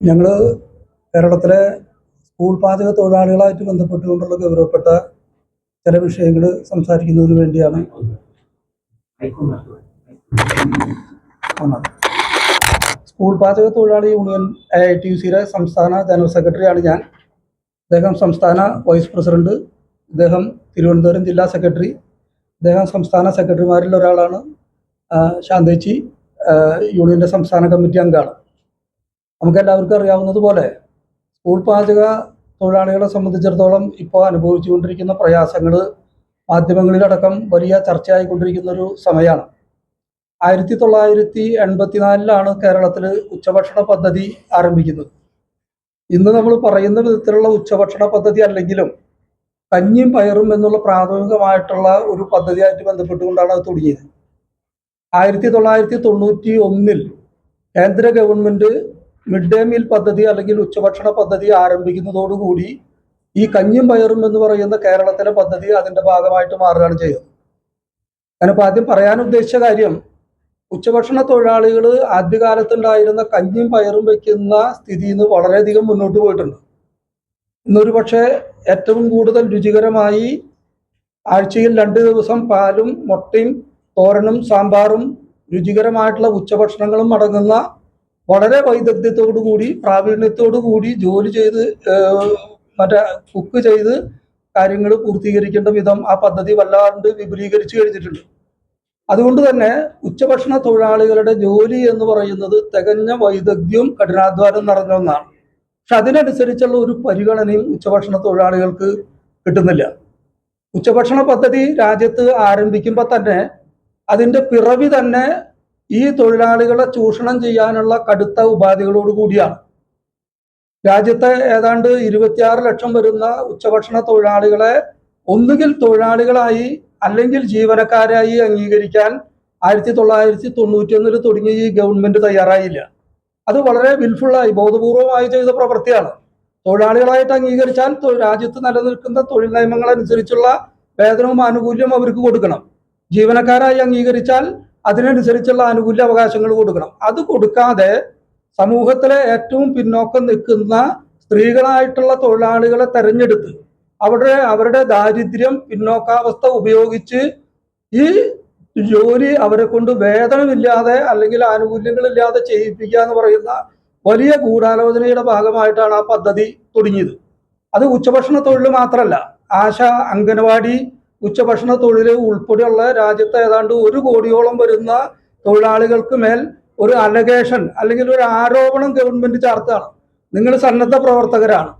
ഞങ്ങൾ കേരളത്തിലെ സ്കൂൾ പാചക തൊഴിലാളികളായിട്ട് ബന്ധപ്പെട്ടുകൊണ്ടുള്ള ഗൗരവപ്പെട്ട ചില വിഷയങ്ങൾ സംസാരിക്കുന്നതിന് വേണ്ടിയാണ് സ്കൂൾ പാചക തൊഴിലാളി യൂണിയൻ എ ഐ ടി സിയുടെ സംസ്ഥാന ജനറൽ സെക്രട്ടറിയാണ് ഞാൻ. അദ്ദേഹം സംസ്ഥാന വൈസ് പ്രസിഡന്റ് അദ്ദേഹം തിരുവനന്തപുരം ജില്ലാ സെക്രട്ടറി അദ്ദേഹം സംസ്ഥാന സെക്രട്ടറിമാരിൽ ഒരാളാണ് ശാന്തേച്ചി യൂണിയന്റെ സംസ്ഥാന കമ്മിറ്റി അംഗമാണ് നമുക്ക് എല്ലാവർക്കും അറിയാവുന്നതുപോലെ സ്കൂൾ പാചക തൊഴിലാളികളെ സംബന്ധിച്ചിടത്തോളം ഇപ്പോൾ അനുഭവിച്ചുകൊണ്ടിരിക്കുന്ന പ്രയാസങ്ങൾ മാധ്യമങ്ങളിലടക്കം വലിയ ചർച്ചയായിക്കൊണ്ടിരിക്കുന്ന ഒരു സമയമാണ്. ആയിരത്തി തൊള്ളായിരത്തി എൺപത്തിനാലിലാണ് കേരളത്തിൽ ഉച്ചഭക്ഷണ പദ്ധതി ആരംഭിക്കുന്നത്. ഇന്ന് നമ്മൾ പറയുന്ന വിധത്തിലുള്ള ഉച്ചഭക്ഷണ പദ്ധതി അല്ലെങ്കിലും കഞ്ഞിയും പയറും എന്നുള്ള പ്രാഥമികമായിട്ടുള്ള ഒരു പദ്ധതിയായിട്ട് ബന്ധപ്പെട്ടുകൊണ്ടാണ് അത് തുടങ്ങിയത്. ആയിരത്തി തൊള്ളായിരത്തി തൊണ്ണൂറ്റി ഒന്നിൽ കേന്ദ്ര ഗവൺമെന്റ് മിഡ് ഡേ മീൽ പദ്ധതി അല്ലെങ്കിൽ ഉച്ചഭക്ഷണ പദ്ധതി ആരംഭിക്കുന്നതോടുകൂടി ഈ കഞ്ഞും പയറും എന്ന് പറയുന്ന കേരളത്തിലെ പദ്ധതി അതിന്റെ ഭാഗമായിട്ട് മാറുകയാണ് ചെയ്തത് ഞാനിപ്പോൾ ആദ്യം പറയാൻ ഉദ്ദേശിച്ച കാര്യം ഉച്ചഭക്ഷണ തൊഴിലാളികൾ ആദ്യകാലത്തുണ്ടായിരുന്ന കഞ്ഞിയും പയറും വെക്കുന്ന സ്ഥിതിയിൽ നിന്ന് വളരെയധികം മുന്നോട്ട് പോയിട്ടുണ്ട്. ഇന്നൊരു പക്ഷേ ഏറ്റവും കൂടുതൽ രുചികരമായി ആഴ്ചയിൽ രണ്ട് ദിവസം പാലും മുട്ടയും തോരനും സാമ്പാറും രുചികരമായിട്ടുള്ള ഉച്ചഭക്ഷണങ്ങളും അടങ്ങുന്ന വളരെ വൈദഗ്ധ്യത്തോടു കൂടി പ്രാവീണ്യത്തോടു കൂടി ജോലി ചെയ്ത് മറ്റേ കുക്ക് ചെയ്ത് കാര്യങ്ങൾ പൂർത്തീകരിക്കേണ്ട വിധം ആ പദ്ധതി വല്ലാണ്ട് വിപുലീകരിച്ചു കഴിഞ്ഞിട്ടുണ്ട്. അതുകൊണ്ട് തന്നെ ഉച്ചഭക്ഷണ തൊഴിലാളികളുടെ ജോലി എന്ന് പറയുന്നത് തികഞ്ഞ വൈദഗ്ധ്യവും കഠിനാധ്വാനം നിറഞ്ഞ ഒന്നാണ്. പക്ഷെ അതിനനുസരിച്ചുള്ള ഒരു പരിഗണനയും ഉച്ചഭക്ഷണ തൊഴിലാളികൾക്ക് കിട്ടുന്നില്ല. ഉച്ചഭക്ഷണ പദ്ധതി രാജ്യത്ത് ആരംഭിക്കുമ്പോൾ തന്നെ അതിന്റെ പിറവി തന്നെ ഈ തൊഴിലാളികളെ ചൂഷണം ചെയ്യാനുള്ള കടുത്ത ഉപാധികളോട് കൂടിയാണ്. രാജ്യത്തെ ഏതാണ്ട് ഇരുപത്തിയാറ് ലക്ഷം വരുന്ന ഉച്ചഭക്ഷണ തൊഴിലാളികളെ ഒന്നുകിൽ തൊഴിലാളികളായി അല്ലെങ്കിൽ ജീവനക്കാരായി അംഗീകരിക്കാൻ ആയിരത്തി തൊള്ളായിരത്തി തൊണ്ണൂറ്റി ഒന്നിൽ തുടങ്ങിയ ഈ ഗവൺമെന്റ് തയ്യാറായില്ല. അത് വളരെ വിൽഫുള്ളായി ബോധപൂർവമായി ചെയ്ത പ്രവൃത്തിയാണ്. തൊഴിലാളികളായിട്ട് അംഗീകരിച്ചാൽ രാജ്യത്ത് നിലനിൽക്കുന്ന തൊഴിൽ നിയമങ്ങൾ അനുസരിച്ചുള്ള വേതനവും ആനുകൂല്യവും അവർക്ക് കൊടുക്കണം. ജീവനക്കാരായി അംഗീകരിച്ചാൽ അതിനനുസരിച്ചുള്ള ആനുകൂല്യ അവകാശങ്ങൾ കൊടുക്കണം. അത് കൊടുക്കാതെ സമൂഹത്തിലെ ഏറ്റവും പിന്നോക്കം നിൽക്കുന്ന സ്ത്രീകളായിട്ടുള്ള തൊഴിലാളികളെ തെരഞ്ഞെടുത്ത് അവരുടെ അവരുടെ ദാരിദ്ര്യം പിന്നോക്കാവസ്ഥ ഉപയോഗിച്ച് ഈ ജോലി അവരെ കൊണ്ട് വേതനമില്ലാതെ അല്ലെങ്കിൽ ആനുകൂല്യങ്ങളില്ലാതെ ചെയ്യിപ്പിക്കുക എന്ന് പറയുന്ന വലിയ ഗൂഢാലോചനയുടെ ഭാഗമായിട്ടാണ് ആ പദ്ധതി തുടങ്ങിയത്. അത് ഉച്ചഭക്ഷണ തൊഴിൽ മാത്രമല്ല ആശ അംഗനവാടി ഉച്ചഭക്ഷണ തൊഴിൽ ഉൾപ്പെടെയുള്ള രാജ്യത്ത് ഏതാണ്ട് ഒരു കോടിയോളം വരുന്ന തൊഴിലാളികൾക്ക് മേൽ ഒരു അലഗേഷൻ അല്ലെങ്കിൽ ഒരു ആരോപണം ഗവൺമെന്റ് ചാർത്താണ് നിങ്ങൾ സന്നദ്ധ പ്രവർത്തകരാണ്.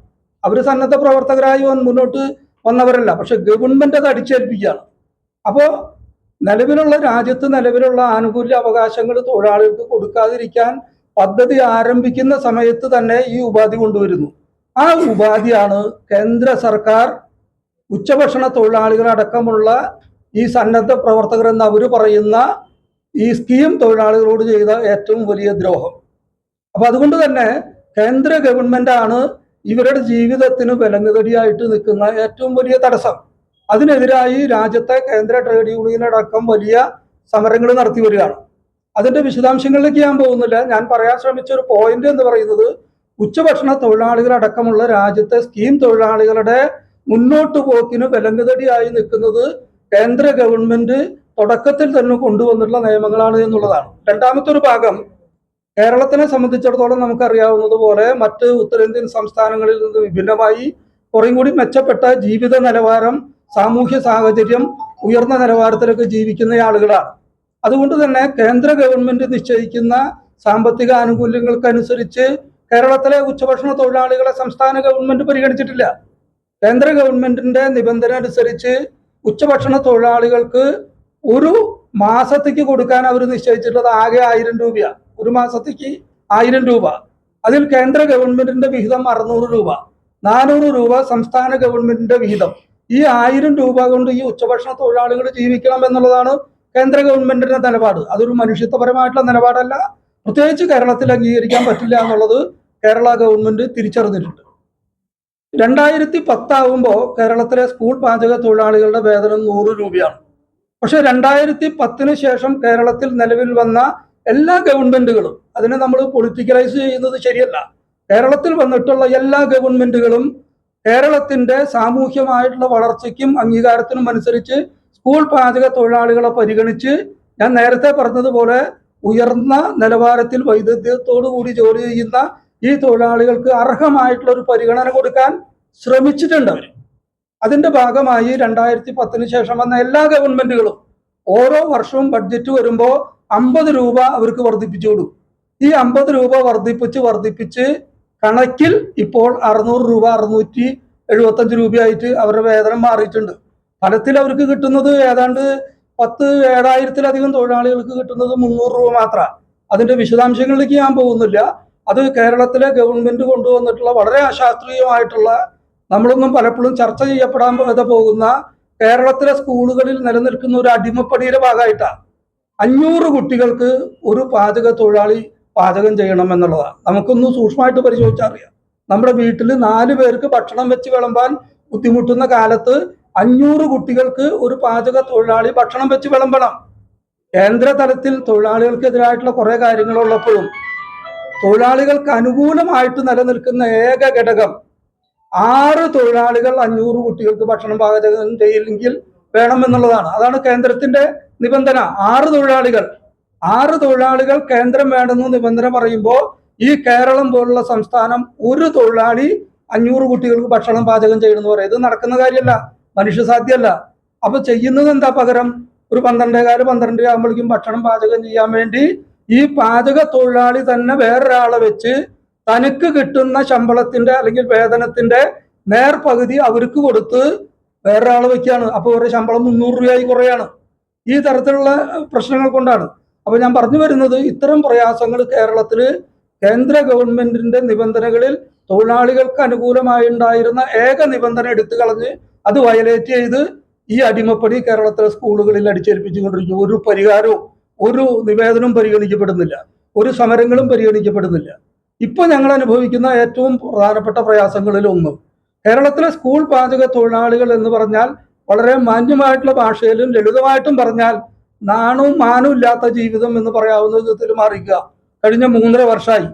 അവർ സന്നദ്ധ പ്രവർത്തകരായി മുന്നോട്ട് വന്നവരല്ല. പക്ഷെ ഗവൺമെന്റ് അത് അടിച്ചേൽപ്പിക്കുകയാണ്. അപ്പോൾ നിലവിലുള്ള രാജ്യത്ത് നിലവിലുള്ള ആനുകൂല്യ അവകാശങ്ങൾ തൊഴിലാളികൾക്ക് കൊടുക്കാതിരിക്കാൻ പദ്ധതി ആരംഭിക്കുന്ന സമയത്ത് തന്നെ ഈ ഉപാധി കൊണ്ടുവരുന്നു. ആ ഉപാധിയാണ് കേന്ദ്ര സർക്കാർ ഉച്ചഭക്ഷണ തൊഴിലാളികളടക്കമുള്ള ഈ സന്നദ്ധ പ്രവർത്തകർ എന്ന് അവർ പറയുന്ന ഈ സ്കീം തൊഴിലാളികളോട് ചെയ്ത ഏറ്റവും വലിയ ദ്രോഹം. അപ്പൊ അതുകൊണ്ട് തന്നെ കേന്ദ്ര ഗവൺമെന്റ് ആണ് ഇവരുടെ ജീവിതത്തിന് വിലങ്ങുതടിയായിട്ട് നിൽക്കുന്ന ഏറ്റവും വലിയ തടസ്സം. അതിനെതിരായി രാജ്യത്തെ കേന്ദ്ര ട്രേഡ് യൂണിയൻ അടക്കം വലിയ സമരങ്ങൾ നടത്തി വരികയാണ്. അതിന്റെ വിശദാംശങ്ങളിലേക്ക് ഞാൻ പോകുന്നില്ല. ഞാൻ പറയാൻ ശ്രമിച്ച ഒരു പോയിന്റ് എന്ന് പറയുന്നത് ഉച്ചഭക്ഷണ തൊഴിലാളികളടക്കമുള്ള രാജ്യത്തെ സ്കീം തൊഴിലാളികളുടെ മുന്നോട്ട് പോക്കിന് വിലങ്ങുതടിയായി നിൽക്കുന്നത് കേന്ദ്ര ഗവൺമെന്റ് തുടക്കത്തിൽ തന്നെ കൊണ്ടുവന്നിട്ടുള്ള നിയമങ്ങളാണ് എന്നുള്ളതാണ്. രണ്ടാമത്തെ ഒരു ഭാഗം കേരളത്തിനെ സംബന്ധിച്ചിടത്തോളം നമുക്കറിയാവുന്നതുപോലെ മറ്റ് ഉത്തരേന്ത്യൻ സംസ്ഥാനങ്ങളിൽ നിന്ന് വിഭിന്നമായി കുറേ കൂടി മെച്ചപ്പെട്ട ജീവിത നിലവാരം സാമൂഹ്യ സാഹചര്യം ഉയർന്ന നിലവാരത്തിലൊക്കെ ജീവിക്കുന്ന ആളുകളാണ്. അതുകൊണ്ട് തന്നെ കേന്ദ്ര ഗവൺമെന്റ് നിശ്ചയിക്കുന്ന സാമ്പത്തിക ആനുകൂല്യങ്ങൾക്കനുസരിച്ച് കേരളത്തിലെ ഉച്ചഭക്ഷണ തൊഴിലാളികളെ സംസ്ഥാന ഗവൺമെന്റ് പരിഗണിച്ചിട്ടില്ല. കേന്ദ്ര ഗവൺമെന്റിന്റെ നിബന്ധന അനുസരിച്ച് ഉച്ചഭക്ഷണ തൊഴിലാളികൾക്ക് ഒരു മാസത്തേക്ക് കൊടുക്കാൻ അവർ നിശ്ചയിച്ചിട്ടുള്ളത് ആകെ ആയിരം രൂപയാണ് ഒരു മാസത്തേക്ക് ആയിരം രൂപ. അതിൽ കേന്ദ്ര ഗവൺമെന്റിന്റെ വിഹിതം അറുന്നൂറ് രൂപ. നാനൂറ് രൂപ സംസ്ഥാന ഗവൺമെന്റിന്റെ വിഹിതം. ഈ ആയിരം രൂപ കൊണ്ട് ഈ ഉച്ചഭക്ഷണ തൊഴിലാളികൾ ജീവിക്കണം എന്നുള്ളതാണ് കേന്ദ്ര ഗവൺമെന്റിന്റെ നിലപാട്. അതൊരു മനുഷ്യത്വപരമായിട്ടുള്ള നിലപാടല്ല. പ്രത്യേകിച്ച് കേരളത്തിൽ അംഗീകരിക്കാൻ പറ്റില്ല എന്നുള്ളത് കേരള ഗവൺമെന്റ് തിരിച്ചറിഞ്ഞിട്ടുണ്ട്. രണ്ടായിരത്തി പത്താകുമ്പോൾ കേരളത്തിലെ സ്കൂൾ പാചക തൊഴിലാളികളുടെ വേതനം നൂറ് രൂപയാണ്. പക്ഷെ രണ്ടായിരത്തി പത്തിന് ശേഷം കേരളത്തിൽ നിലവിൽ വന്ന എല്ലാ ഗവൺമെന്റുകളും അതിനെ നമ്മൾ പൊളിറ്റിക്കലൈസ് ചെയ്യുന്നത് ശരിയല്ല. കേരളത്തിൽ വന്നിട്ടുള്ള എല്ലാ ഗവൺമെന്റുകളും കേരളത്തിന്റെ സാമൂഹ്യമായിട്ടുള്ള വളർച്ചയ്ക്കും അംഗീകാരത്തിനും അനുസരിച്ച് സ്കൂൾ പാചക തൊഴിലാളികളെ പരിഗണിച്ച് ഞാൻ നേരത്തെ പറഞ്ഞതുപോലെ ഉയർന്ന നിലവാരത്തിൽ വൈദഗ്ധ്യത്തോടു കൂടി ജോലി ചെയ്യുന്ന ഈ തൊഴിലാളികൾക്ക് അർഹമായിട്ടുള്ള ഒരു പരിഗണന കൊടുക്കാൻ ശ്രമിച്ചിട്ടുണ്ട്. അതിന്റെ ഭാഗമായി രണ്ടായിരത്തി പത്തിന് ശേഷം വന്ന എല്ലാ ഗവൺമെന്റുകളും ഓരോ വർഷവും ബഡ്ജറ്റ് വരുമ്പോൾ അമ്പത് രൂപ അവർക്ക് വർദ്ധിപ്പിച്ചു കൊടുക്കും. ഈ അമ്പത് രൂപ വർദ്ധിപ്പിച്ച് വർദ്ധിപ്പിച്ച് കണക്കിൽ ഇപ്പോൾ അറുന്നൂറ് രൂപ അറുന്നൂറ്റി എഴുപത്തഞ്ച് രൂപയായിട്ട് അവരുടെ വേതനം മാറിയിട്ടുണ്ട്. ഫലത്തിൽ അവർക്ക് കിട്ടുന്നത് ഏതാണ്ട് പത്ത് ഏഴായിരത്തിലധികം തൊഴിലാളികൾക്ക് കിട്ടുന്നത് മുന്നൂറ് രൂപ മാത്രമാണ്. അതിന്റെ വിശദാംശങ്ങളിലേക്ക് ഞാൻ പോകുന്നില്ല. അത് കേരളത്തിലെ ഗവൺമെന്റ് കൊണ്ടുവന്നിട്ടുള്ള വളരെ അശാസ്ത്രീയമായിട്ടുള്ള നമ്മളൊന്നും പലപ്പോഴും ചർച്ച ചെയ്യപ്പെടാൻ പോകാതെ പോകുന്ന കേരളത്തിലെ സ്കൂളുകളിൽ നിലനിൽക്കുന്ന ഒരു അടിമപ്പടിയുടെ ഭാഗമായിട്ടാണ്. അഞ്ഞൂറ് കുട്ടികൾക്ക് ഒരു പാചക തൊഴിലാളി പാചകം ചെയ്യണം എന്നുള്ളതാണ്. നമുക്കൊന്ന് സൂക്ഷ്മമായിട്ട് പരിശോധിച്ചറിയാം നമ്മുടെ വീട്ടിൽ നാല് പേർക്ക് ഭക്ഷണം വെച്ച് വിളമ്പാൻ ബുദ്ധിമുട്ടുന്ന കാലത്ത് അഞ്ഞൂറ് കുട്ടികൾക്ക് ഒരു പാചക തൊഴിലാളി ഭക്ഷണം വെച്ച് വിളമ്പണം. കേന്ദ്ര തലത്തിൽ തൊഴിലാളികൾക്കെതിരായിട്ടുള്ള കുറെ കാര്യങ്ങളുള്ളപ്പോഴും തൊഴിലാളികൾക്ക് അനുകൂലമായിട്ട് നിലനിൽക്കുന്ന ഏക ഘടകം ആറ് തൊഴിലാളികൾ അഞ്ഞൂറ് കുട്ടികൾക്ക് ഭക്ഷണം പാചകം ചെയ്യില്ലെങ്കിൽ വേണമെന്നുള്ളതാണ്. അതാണ് കേന്ദ്രത്തിന്റെ നിബന്ധന. ആറ് തൊഴിലാളികൾ. ആറ് തൊഴിലാളികൾ കേന്ദ്രം വേണമെന്ന് നിബന്ധന പറയുമ്പോൾ ഈ കേരളം പോലുള്ള സംസ്ഥാനം ഒരു തൊഴിലാളി അഞ്ഞൂറ് കുട്ടികൾക്ക് ഭക്ഷണം പാചകം ചെയ്യണമെന്ന് പറയും. ഇത് നടക്കുന്ന കാര്യമല്ല. മനുഷ്യസാധ്യമല്ല അപ്പൊ ചെയ്യുന്നത് എന്താ പകരം? ഒരു പന്ത്രണ്ടേകാൽ പന്ത്രണ്ട് ആകുമ്പോഴേക്കും ഭക്ഷണം പാചകം ചെയ്യാൻ വേണ്ടി ഈ പാചക തൊഴിലാളി തന്നെ വേറൊരാളെ വെച്ച് തനിക്ക് കിട്ടുന്ന ശമ്പളത്തിന്റെ അല്ലെങ്കിൽ വേതനത്തിന്റെ നേർപകുതി അവർക്ക് കൊടുത്ത് വേറൊരാളെ വെക്കുകയാണ് അപ്പോൾ അവരുടെ ശമ്പളം മുന്നൂറ് രൂപയായി കുറയാണ്. ഈ തരത്തിലുള്ള പ്രശ്നങ്ങൾ കൊണ്ടാണ്. അപ്പൊ ഞാൻ പറഞ്ഞു വരുന്നത് ഇത്തരം പ്രയാസങ്ങൾ കേരളത്തിൽ കേന്ദ്ര ഗവൺമെന്റിന്റെ നിബന്ധനകളിൽ തൊഴിലാളികൾക്ക് അനുകൂലമായി ഉണ്ടായിരുന്ന ഏക നിബന്ധന എടുത്തു കളഞ്ഞ് അത് വയലേറ്റ് ചെയ്ത് ഈ അടിമപ്പടി കേരളത്തിലെ സ്കൂളുകളിൽ അടിച്ചേൽപ്പിച്ചുകൊണ്ടിരിക്കും ഒരു പരിഹാരവും ഒരു നിവേദനവും പരിഗണിക്കപ്പെടുന്നില്ല. ഒരു സമരങ്ങളും പരിഗണിക്കപ്പെടുന്നില്ല. ഇപ്പോൾ ഞങ്ങൾ അനുഭവിക്കുന്ന ഏറ്റവും പ്രധാനപ്പെട്ട പ്രയാസങ്ങളിൽ ഒന്ന്. കേരളത്തിലെ സ്കൂൾ പാചക തൊഴിലാളികൾ എന്ന് പറഞ്ഞാൽ വളരെ മാന്യമായിട്ടുള്ള ഭാഷയിലും ലളിതമായിട്ടും പറഞ്ഞാൽ നാണവും മാനവും ഇല്ലാത്ത ജീവിതം എന്ന് പറയാവുന്ന വിധത്തിൽ മാറിക്കുക കഴിഞ്ഞ മൂന്നര വർഷമായി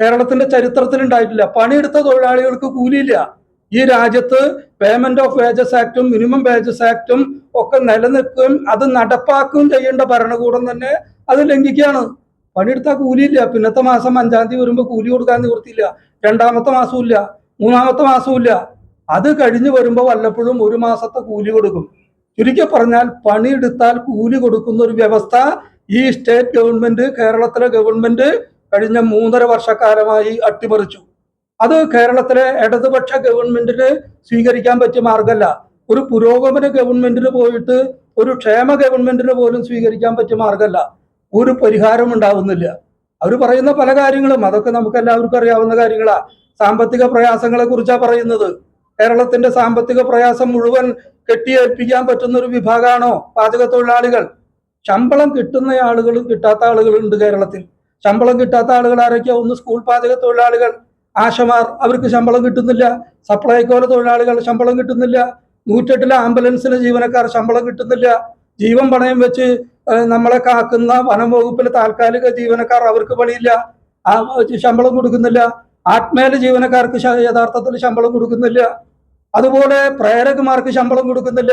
കേരളത്തിന്റെ ചരിത്രത്തിൽ ഉണ്ടായിട്ടില്ല. പണിയെടുത്ത തൊഴിലാളികൾക്ക് കൂലിയില്ല. ഈ രാജ്യത്ത് പേയ്മെന്റ് ഓഫ് വേജസ് ആക്ടും മിനിമം വേജസ് ആക്ടും ഒക്കെ നിലനിൽക്കുകയും അത് നടപ്പാക്കുകയും ചെയ്യേണ്ട ഭരണകൂടം തന്നെ അത് ലംഘിക്കുകയാണ്. പണിയെടുത്താൽ കൂലിയില്ല. പിന്നത്തെ മാസം അഞ്ചാം തീയതി വരുമ്പോൾ കൂലി കൊടുക്കാൻ നിവൃത്തിയില്ല. രണ്ടാമത്തെ മാസവും ഇല്ല മൂന്നാമത്തെ മാസവും ഇല്ല അത് കഴിഞ്ഞു വരുമ്പോൾ വല്ലപ്പോഴും ഒരു മാസത്തെ കൂലി കൊടുക്കും. ചുരുക്കി പറഞ്ഞാൽ പണിയെടുത്താൽ കൂലി കൊടുക്കുന്ന ഒരു വ്യവസ്ഥ ഈ സ്റ്റേറ്റ് ഗവൺമെന്റ് കേരളത്തിലെ ഗവൺമെന്റ് കഴിഞ്ഞ മൂന്നര വർഷക്കാലമായി അട്ടിമറിച്ചു. അത് കേരളത്തിലെ ഇടതുപക്ഷ ഗവൺമെന്റിന് സ്വീകരിക്കാൻ പറ്റിയ മാർഗമല്ല. ഒരു പുരോഗമന ഗവൺമെന്റിന് പോയിട്ട് ഒരു ക്ഷേമ ഗവൺമെന്റിന് പോലും സ്വീകരിക്കാൻ പറ്റിയ മാർഗമല്ല. ഒരു പരിഹാരം ഉണ്ടാവുന്നില്ല. അവർ പറയുന്ന പല കാര്യങ്ങളും അതൊക്കെ നമുക്ക് എല്ലാവർക്കും അറിയാവുന്ന കാര്യങ്ങളാ. സാമ്പത്തിക പ്രയാസങ്ങളെ കുറിച്ചാണ് പറയുന്നത്. കേരളത്തിന്റെ സാമ്പത്തിക പ്രയാസം മുഴുവൻ കെട്ടിയേൽപ്പിക്കാൻ പറ്റുന്ന ഒരു വിഭാഗമാണോ പാചക തൊഴിലാളികൾ ശമ്പളം കിട്ടുന്ന ആളുകളും കിട്ടാത്ത ആളുകളുണ്ട് കേരളത്തിൽ. ശമ്പളം കിട്ടാത്ത ആളുകൾ ആരൊക്കെയാ? ഒന്ന് സ്കൂൾ പാചക തൊഴിലാളികൾ ആശമാർ അവർക്ക് ശമ്പളം കിട്ടുന്നില്ല. സപ്ലൈകോല തൊഴിലാളികൾ ശമ്പളം കിട്ടുന്നില്ല. നൂറ്റെട്ടിലെ ആംബുലൻസിലെ ജീവനക്കാർ ശമ്പളം കിട്ടുന്നില്ല. ജീവൻ പണയം വെച്ച് നമ്മളെ കാക്കുന്ന വനം വകുപ്പിലെ താൽക്കാലിക ജീവനക്കാർ അവർക്ക് പണിയില്ല. ശമ്പളം കൊടുക്കുന്നില്ല. ആത്മേല ജീവനക്കാർക്ക് യഥാർത്ഥത്തിൽ ശമ്പളം കൊടുക്കുന്നില്ല. അതുപോലെ പ്രേരകമാർക്ക് ശമ്പളം കൊടുക്കുന്നില്ല.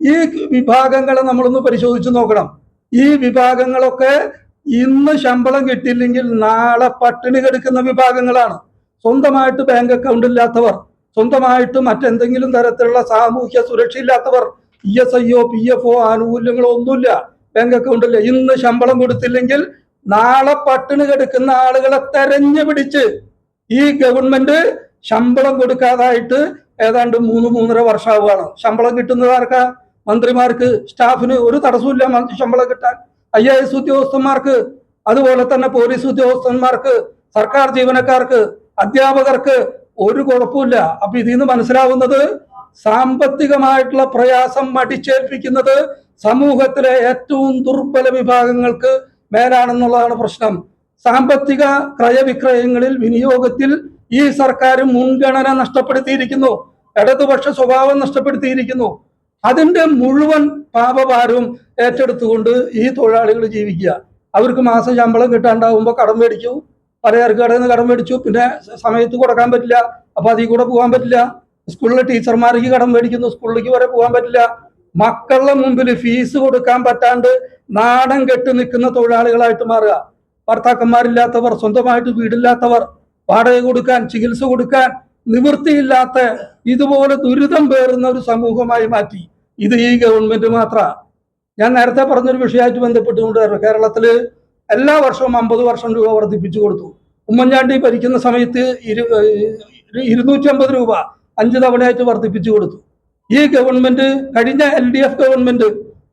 ഈ വിഭാഗങ്ങളെ നമ്മളൊന്ന് പരിശോധിച്ച് നോക്കണം. ഈ വിഭാഗങ്ങളൊക്കെ ഇന്ന് ശമ്പളം കിട്ടിയില്ലെങ്കിൽ നാളെ പട്ടിണി കിടക്കുന്ന വിഭാഗങ്ങളാണ്. സ്വന്തമായിട്ട് ബാങ്ക് അക്കൗണ്ട് ഇല്ലാത്തവർ സ്വന്തമായിട്ട് മറ്റെന്തെങ്കിലും തരത്തിലുള്ള സാമൂഹ്യ സുരക്ഷ ഇല്ലാത്തവർ ഇ എസ് ഐ ഒ പി എഫ് ഒ ആനുകൂല്യങ്ങളോ ഒന്നുമില്ല. ബാങ്ക് അക്കൗണ്ടില്ല ഇന്ന് ശമ്പളം കൊടുത്തില്ലെങ്കിൽ നാളെ പട്ടിണി കിടക്കുന്ന ആളുകളെ തെരഞ്ഞു പിടിച്ച് ഈ ഗവൺമെന്റ് ശമ്പളം കൊടുക്കാതായിട്ട് ഏതാണ്ട് മൂന്ന് മൂന്നര വർഷമാവുകയാണ്. ശമ്പളം കിട്ടുന്നത് ആർക്കാ? മന്ത്രിമാർക്ക്. സ്റ്റാഫിന് ഒരു തടസ്സമില്ല ശമ്പളം കിട്ടാൻ. ഐ എ എസ് ഉദ്യോഗസ്ഥന്മാർക്ക്. അതുപോലെ തന്നെ പോലീസ് ഉദ്യോഗസ്ഥന്മാർക്ക്. സർക്കാർ ജീവനക്കാർക്ക്. അധ്യാപകർക്ക് ഒരു കുഴപ്പമില്ല. അപ്പൊ ഇതിൽ നിന്ന് മനസ്സിലാവുന്നത് സാമ്പത്തികമായിട്ടുള്ള പ്രയാസം അടിച്ചേൽപ്പിക്കുന്നത് സമൂഹത്തിലെ ഏറ്റവും ദുർബല വിഭാഗങ്ങൾക്ക് മേലാണെന്നുള്ളതാണ് പ്രശ്നം. സാമ്പത്തിക ക്രയവിക്രയങ്ങളിൽ വിനിയോഗത്തിൽ ഈ സർക്കാർ മുൻഗണന നഷ്ടപ്പെടുത്തിയിരിക്കുന്നു. ഇടതുപക്ഷ സ്വഭാവം നഷ്ടപ്പെടുത്തിയിരിക്കുന്നു. അതിന്റെ മുഴുവൻ പാപഭാരവും ഏറ്റെടുത്തുകൊണ്ട് ഈ തൊഴിലാളികൾ ജീവിക്കുക. അവർക്ക് മാസ ശമ്പളം കിട്ടാണ്ടാവുമ്പോൾ കടം മേടിക്കൂ. പലചരക്ക് കടയിൽ നിന്ന് കടം മേടിച്ചു. പിന്നെ സമയത്ത് കൊടുക്കാൻ പറ്റില്ല. അപ്പൊ അതിൽ കൂടെ പോകാൻ പറ്റില്ല. സ്കൂളിലെ ടീച്ചർമാർക്ക് കടം മേടിക്കുന്നു. സ്കൂളിലേക്ക് വരെ പോകാൻ പറ്റില്ല. മക്കളുടെ മുമ്പിൽ ഫീസ് കൊടുക്കാൻ പറ്റാണ്ട് നാടൻ കെട്ട് നിൽക്കുന്ന തൊഴിലാളികളായിട്ട് മാറുക. ഭർത്താക്കന്മാരില്ലാത്തവർ സ്വന്തമായിട്ട് വീടില്ലാത്തവർ വാടക കൊടുക്കാൻ ചികിത്സ കൊടുക്കാൻ നിവൃത്തിയില്ലാത്ത ഇതുപോലെ ദുരിതം പേറുന്ന ഒരു സമൂഹമായി മാറ്റി. ഇത് ഈ ഗവൺമെന്റ് മാത്ര. ഞാൻ നേരത്തെ പറഞ്ഞൊരു വിഷയമായിട്ട് ബന്ധപ്പെട്ടുകൊണ്ടായിരുന്നു കേരളത്തിൽ എല്ലാ വർഷവും അമ്പത് വർഷം രൂപ വർദ്ധിപ്പിച്ചു കൊടുത്തു. ഉമ്മൻചാണ്ടി ഭരിക്കുന്ന സമയത്ത് ഇരു ഇരുന്നൂറ്റി അമ്പത് രൂപ അഞ്ച് തവണയായിട്ട് വർദ്ധിപ്പിച്ചു കൊടുത്തു. ഈ ഗവൺമെന്റ് കഴിഞ്ഞ L D F government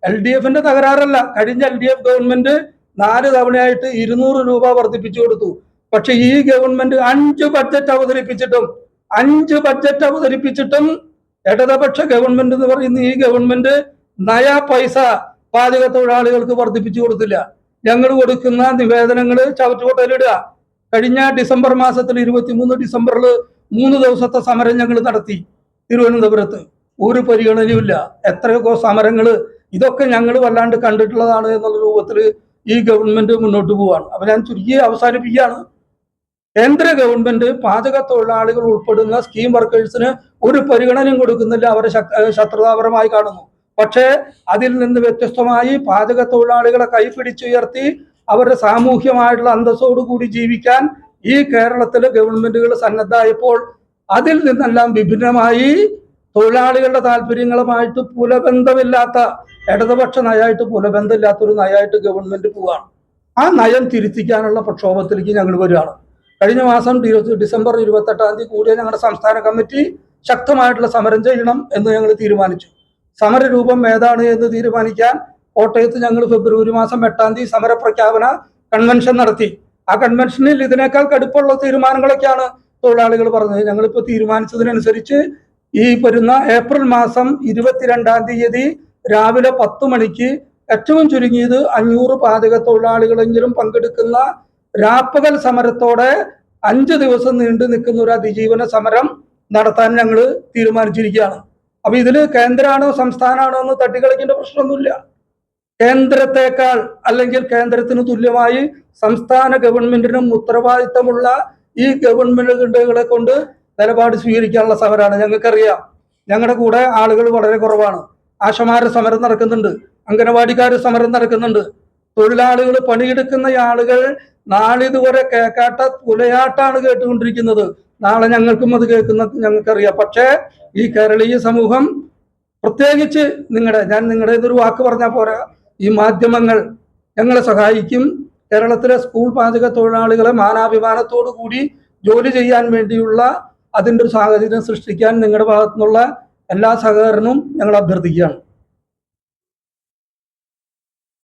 L D എഫിന്റെ തകരാറല്ല കഴിഞ്ഞ എൽ ഡി എഫ് ഗവൺമെന്റ് നാല് തവണയായിട്ട് ഇരുന്നൂറ് രൂപ വർദ്ധിപ്പിച്ചു കൊടുത്തു. പക്ഷെ ഈ ഗവൺമെന്റ് അഞ്ച് ബഡ്ജറ്റ് അവതരിപ്പിച്ചിട്ടും അഞ്ച് ബഡ്ജറ്റ് അവതരിപ്പിച്ചിട്ടും ഇടതുപക്ഷ ഗവൺമെന്റ് എന്ന് പറയുന്ന ഈ ഗവൺമെന്റ് നയാ പൈസ പാചക തൊഴിലാളികൾക്ക് വർദ്ധിപ്പിച്ചു കൊടുത്തില്ല. ഞങ്ങൾ കൊടുക്കുന്ന നിവേദനങ്ങൾ ചവറ്റുകൊട്ടയിലിടുക കഴിഞ്ഞ ഡിസംബർ മാസത്തിൽ ഇരുപത്തിമൂന്ന് ഡിസംബറിൽ മൂന്ന് ദിവസത്തെ സമരം ഞങ്ങൾ നടത്തി തിരുവനന്തപുരത്ത്. ഒരു പരിഗണനയുമില്ല. എത്രയൊക്കെ സമരങ്ങൾ ഇതൊക്കെ ഞങ്ങൾ വല്ലാണ്ട് കണ്ടിട്ടുള്ളതാണ് എന്നുള്ള രൂപത്തിൽ ഈ ഗവൺമെന്റ് മുന്നോട്ട് പോവാണ്. അപ്പൊ ഞാൻ ചുരുക്കി അവസാനിപ്പിക്കുകയാണ്. കേന്ദ്ര ഗവൺമെന്റ് പാചക തൊഴിലാളികൾ ഉൾപ്പെടുന്ന സ്കീം വർക്കേഴ്സിന് ഒരു പരിഗണനയും കൊടുക്കുന്നില്ല. അവരെ ശത്രുതാപരമായി കാണുന്നു. പക്ഷേ അതിൽ നിന്ന് വ്യത്യസ്തമായി പാചക തൊഴിലാളികളെ കൈപിടിച്ചുയർത്തി അവരുടെ സാമൂഹ്യമായിട്ടുള്ള അന്തസ്സോടു കൂടി ജീവിക്കാൻ ഈ കേരളത്തിലെ ഗവൺമെന്റുകൾ സന്നദ്ധമായപ്പോൾ അതിൽ നിന്നെല്ലാം വിഭിന്നമായി തൊഴിലാളികളുടെ താല്പര്യങ്ങളുമായിട്ട് പുലബന്ധമില്ലാത്ത ഇടതുപക്ഷ നയമായിട്ട് പുലബന്ധമില്ലാത്ത ഒരു നയമായിട്ട് ഗവൺമെന്റ് പോവുകയാണ് ആ നയം തിരുത്തിക്കാനുള്ള പ്രക്ഷോഭത്തിലേക്ക് ഞങ്ങൾ വരികയാണ്. കഴിഞ്ഞ മാസം ഡിസംബർ ഇരുപത്തെട്ടാം തീയതി കൂടിയ ഞങ്ങളുടെ സംസ്ഥാന കമ്മിറ്റി ശക്തമായിട്ടുള്ള സമരം ചെയ്യണം എന്ന് ഞങ്ങൾ തീരുമാനിച്ചു. സമരരൂപം ഏതാണ് എന്ന് തീരുമാനിക്കാൻ കോട്ടയത്ത് ഞങ്ങൾ ഫെബ്രുവരി മാസം എട്ടാം തീയതി സമരപ്രഖ്യാപന കൺവെൻഷൻ നടത്തി. ആ കൺവെൻഷനിൽ ഇതിനേക്കാൾ കടുപ്പുള്ള തീരുമാനങ്ങളൊക്കെയാണ് തൊഴിലാളികൾ പറഞ്ഞത്. ഞങ്ങളിപ്പോൾ തീരുമാനിച്ചതിനനുസരിച്ച് ഈ വരുന്ന ഏപ്രിൽ മാസം ഇരുപത്തിരണ്ടാം തീയതി രാവിലെ പത്ത് മണിക്ക് ഏറ്റവും ചുരുങ്ങിയത് അഞ്ഞൂറ് പാചക തൊഴിലാളികളെങ്കിലും പങ്കെടുക്കുന്ന രാപ്പകൽ സമരത്തോടെ അഞ്ച് ദിവസം നീണ്ടു നിൽക്കുന്ന ഒരു അതിജീവന സമരം നടത്താൻ ഞങ്ങൾ തീരുമാനിച്ചിരിക്കുകയാണ്. അപ്പൊ ഇതിൽ കേന്ദ്രമാണോ സംസ്ഥാനമാണോ എന്ന് തട്ടിക്കളിക്കേണ്ട പ്രശ്നമൊന്നുമില്ല. കേന്ദ്രത്തെക്കാൾ അല്ലെങ്കിൽ കേന്ദ്രത്തിന് തുല്യമായി സംസ്ഥാന ഗവൺമെന്റിനും ഉത്തരവാദിത്തമുള്ള ഈ ഗവൺമെന്റുകളെ കൊണ്ട് നിലപാട് സ്വീകരിക്കാനുള്ള സമരമാണ് ഞങ്ങൾക്കറിയാം. ഞങ്ങളുടെ കൂടെ ആളുകൾ വളരെ കുറവാണ്. ആശമാര സമരം നടക്കുന്നുണ്ട്. അംഗനവാടിക്കാർ സമരം നടക്കുന്നുണ്ട്. തൊഴിലാളികൾ പണിയെടുക്കുന്ന ആളുകൾ നാളിതുവരെ കേക്കാട്ട കുലയാട്ടാണ് കേട്ടുകൊണ്ടിരിക്കുന്നത്. നാളെ ഞങ്ങൾക്കും അത് കേൾക്കുന്ന ഞങ്ങൾക്കറിയാം. പക്ഷേ ഈ കേരളീയ സമൂഹം പ്രത്യേകിച്ച് നിങ്ങളുടെ ഞാൻ നിങ്ങളുടെ ഇതൊരു വാക്ക് പറഞ്ഞാൽ പോരാ. ഈ മാധ്യമങ്ങൾ ഞങ്ങളെ സഹായിക്കും. കേരളത്തിലെ സ്കൂൾ പാചക തൊഴിലാളികളെ മാനാഭിമാനത്തോടു കൂടി ജോലി ചെയ്യാൻ വേണ്ടിയുള്ള അതിന്റെ ഒരു സാഹചര്യം സൃഷ്ടിക്കാൻ നിങ്ങളുടെ ഭാഗത്തു നിന്നുള്ള എല്ലാ സഹകരണവും ഞങ്ങൾ അഭ്യർത്ഥിക്കുകയാണ്.